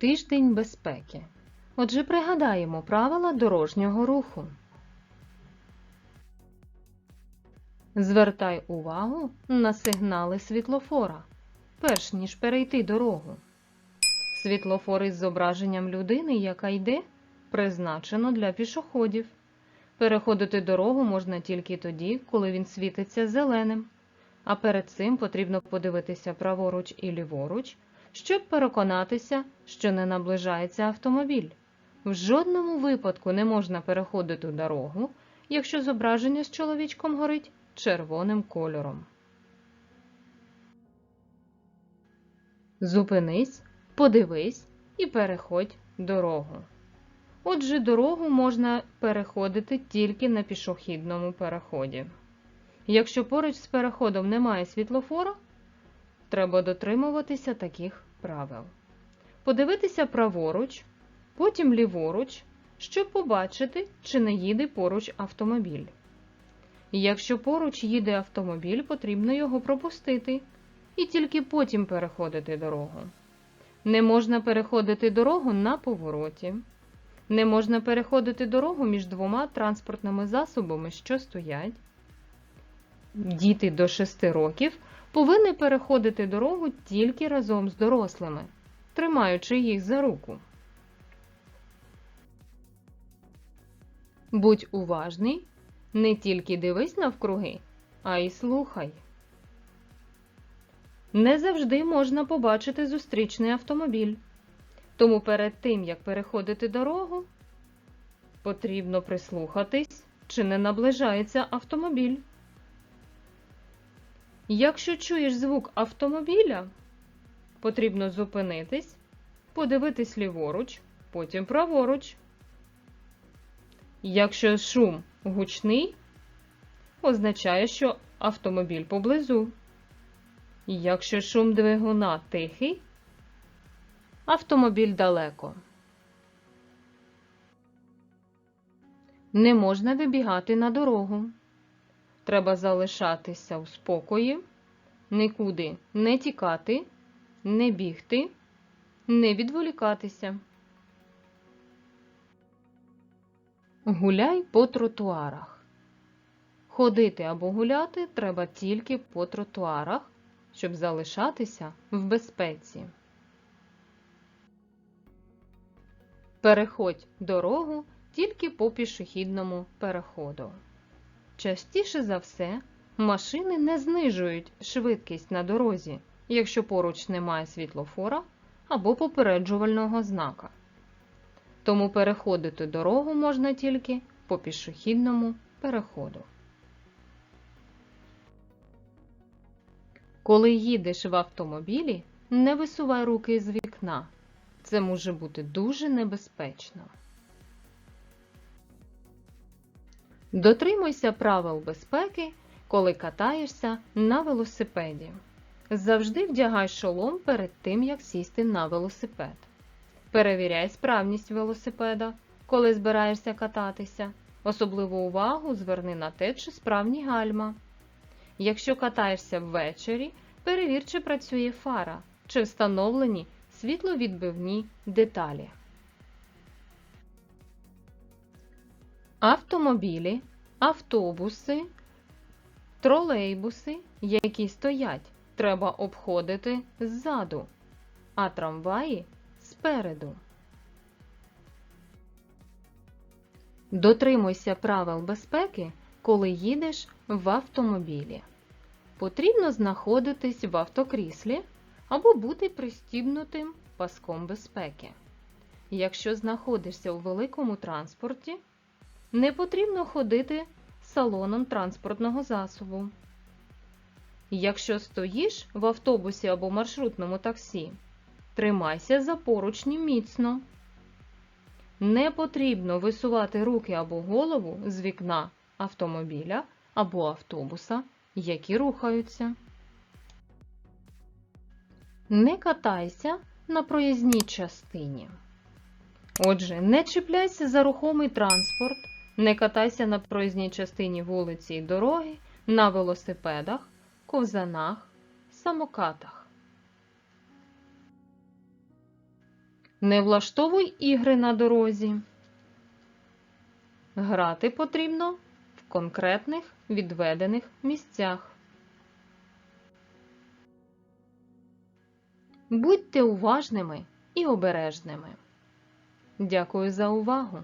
Тиждень безпеки. Отже, пригадаємо правила дорожнього руху. Звертай увагу на сигнали світлофора, перш ніж перейти дорогу. Світлофор із зображенням людини, яка йде, призначено для пішоходів. Переходити дорогу можна тільки тоді, коли він світиться зеленим. А перед цим потрібно подивитися праворуч і ліворуч, щоб переконатися, що не наближається автомобіль. В жодному випадку не можна переходити дорогу, якщо зображення з чоловічком горить червоним кольором. Зупинись, подивись і переходь дорогу. Отже, дорогу можна переходити тільки на пішохідному переході. Якщо поруч з переходом немає світлофора, треба дотримуватися таких правил. Подивитися праворуч, потім ліворуч, щоб побачити, чи не їде поруч автомобіль. Якщо поруч їде автомобіль, потрібно його пропустити і тільки потім переходити дорогу. Не можна переходити дорогу на повороті. Не можна переходити дорогу між двома транспортними засобами, що стоять. Діти до 6 років повинні переходити дорогу тільки разом з дорослими, тримаючи їх за руку. Будь уважний, не тільки дивись навкруги, а й слухай. Не завжди можна побачити зустрічний автомобіль. Тому перед тим, як переходити дорогу, потрібно прислухатись, чи не наближається автомобіль. Якщо чуєш звук автомобіля, потрібно зупинитись, подивитись ліворуч, потім праворуч. Якщо шум гучний, означає, що автомобіль поблизу. Якщо шум двигуна тихий, автомобіль далеко. Не можна вибігати на дорогу. Треба залишатися у спокої, нікуди не тікати, не бігти, не відволікатися. Гуляй по тротуарах. Ходити або гуляти треба тільки по тротуарах, щоб залишатися в безпеці. Переходь дорогу тільки по пішохідному переходу. Частіше за все, машини не знижують швидкість на дорозі, якщо поруч немає світлофора або попереджувального знака. Тому переходити дорогу можна тільки по пішохідному переходу. Коли їдеш в автомобілі, не висувай руки з вікна. Це може бути дуже небезпечно. Дотримуйся правил безпеки, коли катаєшся на велосипеді. Завжди вдягай шолом перед тим, як сісти на велосипед. Перевіряй справність велосипеда, коли збираєшся кататися. Особливу увагу зверни на те, чи справні гальма. Якщо катаєшся ввечері, перевір, чи працює фара, чи встановлені світловідбивні деталі. Автомобілі, автобуси, тролейбуси, які стоять, треба обходити ззаду, а трамваї спереду. Дотримуйся правил безпеки, коли їдеш в автомобілі. Потрібно знаходитись в автокріслі або бути пристібнутим паском безпеки. Якщо знаходишся у великому транспорті, не потрібно ходити салоном транспортного засобу. Якщо стоїш в автобусі або маршрутному таксі, тримайся за поручні міцно. Не потрібно висувати руки або голову з вікна автомобіля або автобуса, які рухаються. Не катайся на проїзній частині. Отже, не чіпляйся за рухомий транспорт, не катайся на проїзній частині вулиці і дороги, на велосипедах, ковзанах, самокатах. Не влаштовуй ігри на дорозі. Грати потрібно в конкретних відведених місцях. Будьте уважними і обережними. Дякую за увагу!